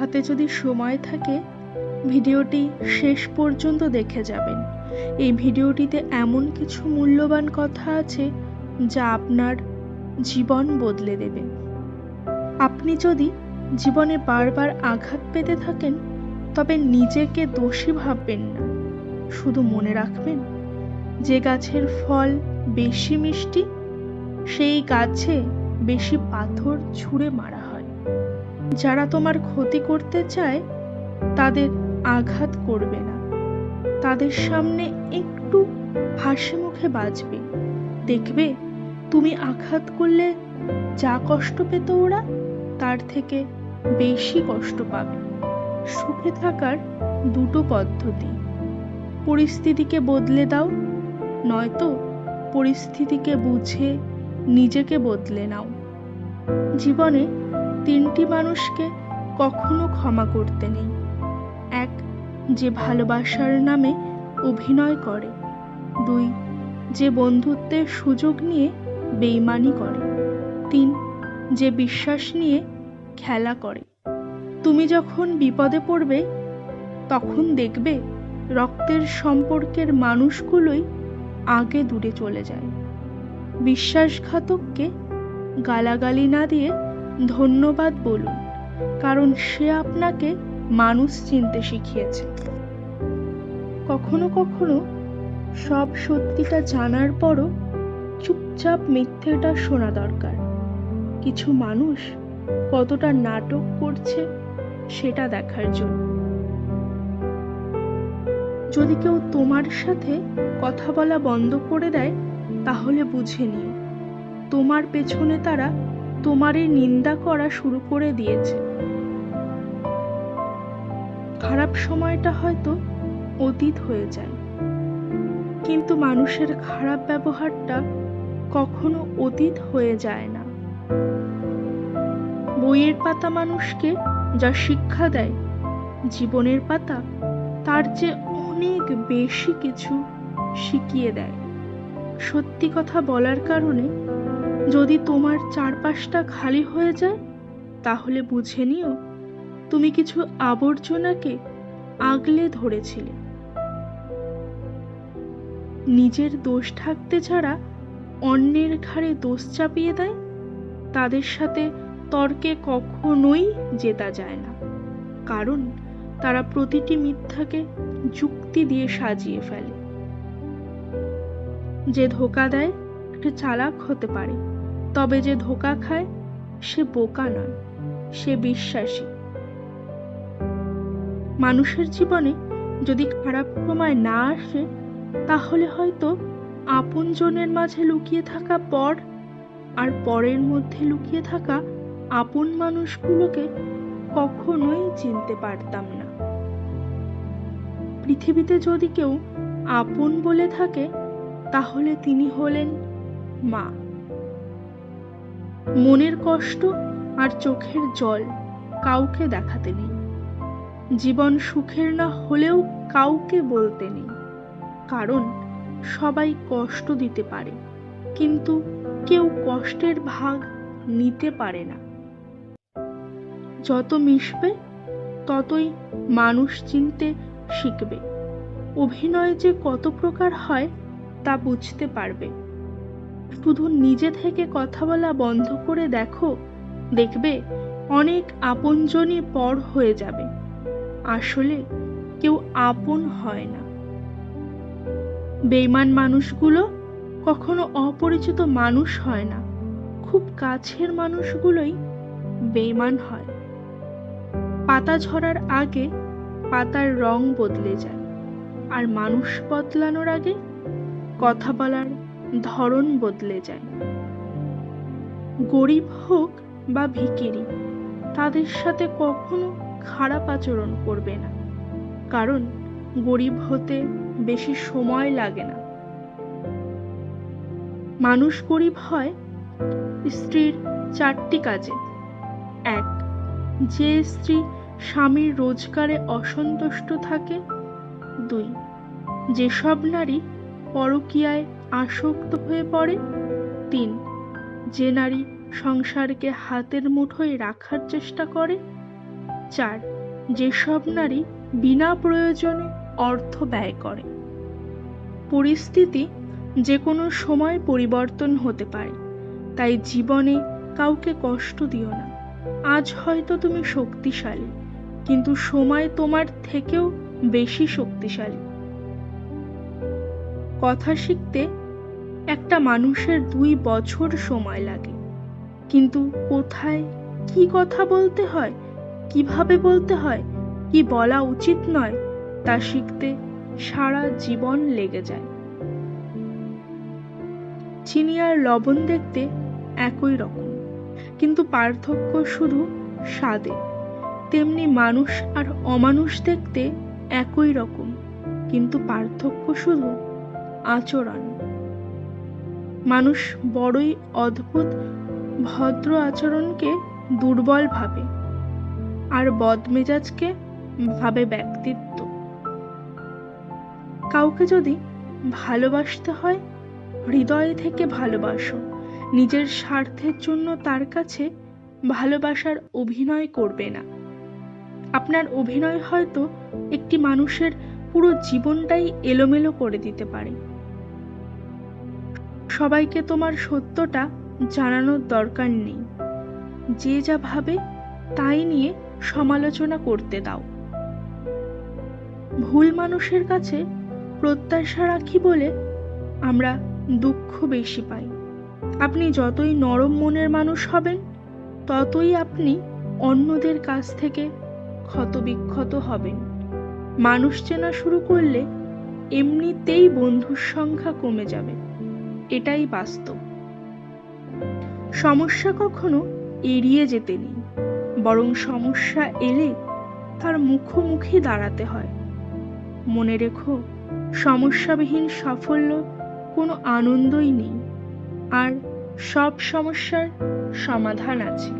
হাতে যদি সময় থাকে, ভিডিওটি শেষ পর্যন্ত দেখে যাবেন। এই ভিডিওটিতে এমন কিছু মূল্যবান কথা আছে, যা আপনার জীবন বদলে দেবে। আপনি যদি জীবনে বারবার আঘাত পেতে থাকেন, তবে নিজেকে দোষী ভাববেন না। শুধু মনে রাখবেন, যে গাছের ফল বেশি মিষ্টি, সেই গাছে বেশি পাথর ছুঁড়ে মারা হয়। যারা তোমার ক্ষতি করতে চায়, তাদের আঘাত করবে না। তাদের সামনে একটু হাসি মুখে বাঁচবে দেখবে, তুমি আঘাত করলে যা কষ্ট পেত ওরা, তার থেকে বেশি কষ্ট পাবে। সুখে থাকার দুটো পদ্ধতি। পরিস্থিতিকে বদলে দাও, নয়তো পরিস্থিতিকে বুঝে নিজেকে বদলে নাও। জীবনে তিনটি মানুষকে কখনো ক্ষমা করতে নেই। এক, যে ভালোবাসার নামে অভিনয় করে। দুই, যে বন্ধুত্বের সুযোগ নিয়ে বেইমানি করে। তিন, যে বিশ্বাস নিয়ে খেলা করে। তুমি যখন বিপদে পড়বে, তখন দেখবে রক্তের সম্পর্কের মানুষগুলোই আগে দূরে চলে যায়। বিশ্বাসঘাতককে গালাগালি না দিয়ে ধন্যবাদ বলুন, কারণ সে আপনাকে মানুষ চিনতে শিখিয়েছে। কখনো কখনো সব সত্যিটা জানার পরও চুপচাপ মিথ্যেটা শোনা দরকার। কিছু মানুষ কতটা নাটক করছে সেটা দেখার জন্য। যদি কেউ তোমার সাথে কথা বলা বন্ধ করে দেয়, তাহলে বুঝে নিও, তোমার পেছনে তারা তোমারই নিন্দা করা শুরু করে দিয়েছে। খারাপ সময়টা হয়তো অতীত হয়ে যায়। কিন্তু মানুষের খারাপ ব্যবহারটা কখনো অতীত হয়ে যায় না। বইয়ের পাতা মানুষকে যা শিক্ষা দেয়, জীবনের পাতা তার চেয়ে অনেক বেশি কিছু শিখিয়ে দেয়। সত্যি কথা বলার কারণে যদি তোমার চারপাশটা খালি হয়ে যায়, তাহলে বুঝে নিও তুমি কিছু আবর্জনাকে আগলে ধরেছিলে। নিজের দোষ থাকতে ছাড়া অন্যের ঘাড়ে দোষ চাপিয়ে দেয়, তাদের সাথে তর্কে কখনোই জেতা যায় না। কারণ তারা প্রতিটি মিথ্যাকে যুক্তি দিয়ে সাজিয়ে ফেলে। যে ধোকা দেয় সে চালাক হতে পারে। তবে যে ধোকা খায়, সে বোকা নয়, সে বিশ্বাসী। মানুষের জীবনে যদি খারাপ সময় না আসে, তাহলে হয়তো আপনজনের মাঝে লুকিয়ে থাকা পর আর পরের মধ্যে লুকিয়ে থাকা আপন মানুষগুলোকে কখনোই চিনতে পারতাম না। পৃথিবীতে যদি কেউ আপন বলে থাকে, তাহলে তিনি হলেন মা। মনের কষ্ট আর চোখের জল কাউকে দেখাতে নেই। জীবন সুখের না হলেও কাউকে বলতে নেই। কারণ সবাই কষ্ট দিতে পারে, কিন্তু কেউ কষ্টের ভাগ নিতে পারে না। যত মিশবে, ততই মানুষ চিনতে শিখবে। অভিনয় যে কত প্রকার হয়, তা বুঝতে পারবে। শুধু নিজে থেকে কথা বলা বন্ধ করে দেখো, দেখবে অনেক আপনজনই পর হয়ে যাবে। আসলে কেউ আপন হয় না। বেইমান মানুষগুলো কখনো অপরিচিত মানুষ হয় না, খুব কাছের মানুষগুলোই বেইমান হয়। পাতা ঝরার আগে পাতার রং বদলে যায়, আর মানুষ বদলানোর আগে কথা বলার ধরন বদলে যায়। গরিব হোক বা ভিকিরি, তাদের সাথে কখনো খারাপ আচরণ করবে না। কারণ গরিব হতে বেশি সময় লাগে না। মানুষ গরিব হয় স্ত্রীর চারটি কাজে। এক, যে স্ত্রী স্বামীর রোজগারে অসন্তুষ্ট থাকে। দুই, যেসব নারী পরকীয়ায় আসক্ত হয়ে পড়ে। তিন, যে নারী সংসারকে হাতের মুঠোয় রাখার চেষ্টা করে। চার, যেসব নারী বিনা প্রয়োজনে অর্থ ব্যয় করে। পরিস্থিতি যে কোনো সময় পরিবর্তন হতে পারে, তাই জীবনে কাউকে কষ্ট দিও না। আজ হয়তো তুমি শক্তিশালী, কিন্তু সময় তোমার থেকেও বেশি শক্তিশালী। কথা শিখতে একটা মানুষের দুই বছর সময় লাগে। কিন্তু কোথায় কি কথা বলতে হয়, কীভাবে বলতে হয়, কি বলা উচিত নয়, তা শিখতে সারা জীবন লেগে যায়। চিনি আর লবণ দেখতে একই রকম, কিন্তু পার্থক্য শুধু স্বাদে। তেমনি মানুষ আর অমানুষ দেখতে একই রকম, কিন্তু পার্থক্য শুধু আচরণ। মানুষ বড়ই অদ্ভুত ভদ্র আচরণকে দুর্বল ভাবে আর বদমেজাজকে ভাবে ব্যক্তিত্ব। কাউকে যদি ভালোবাসতে হয়, হৃদয় থেকে ভালোবাসো। নিজের স্বার্থের জন্য তার কাছে ভালোবাসার অভিনয় করবে না। আপনার অভিনয় হয়তো একটি মানুষের পুরো জীবনটাই এলোমেলো করে দিতে পারে। সবাইকে তোমার সত্যটা জানানোর দরকার নেই। যে যা ভাবে, তাই নিয়ে সমালোচনা করতে দাও। ভুল মানুষের কাছে প্রত্যাশা রাখি বলে আমরা দুঃখ বেশি পাই। আপনি যতই নরম মনের মানুষ হবেন, ততই আপনি অন্যদের কাছ থেকে ক্ষতবিক্ষত হবেন। মানুষ চেনা শুরু করলে এমনিতেই বন্ধুর সংখ্যা কমে যাবে। এটাই বাস্তব। সমস্যা কখনো এড়িয়ে যেতে নেই, বরং সমস্যা এলে তার মুখোমুখি দাঁড়াতে হয়। মনে রেখো, সমস্যাবিহীন সাফল্য কোনো আনন্দই নেই, আর সব সমস্যার সমাধান আছে।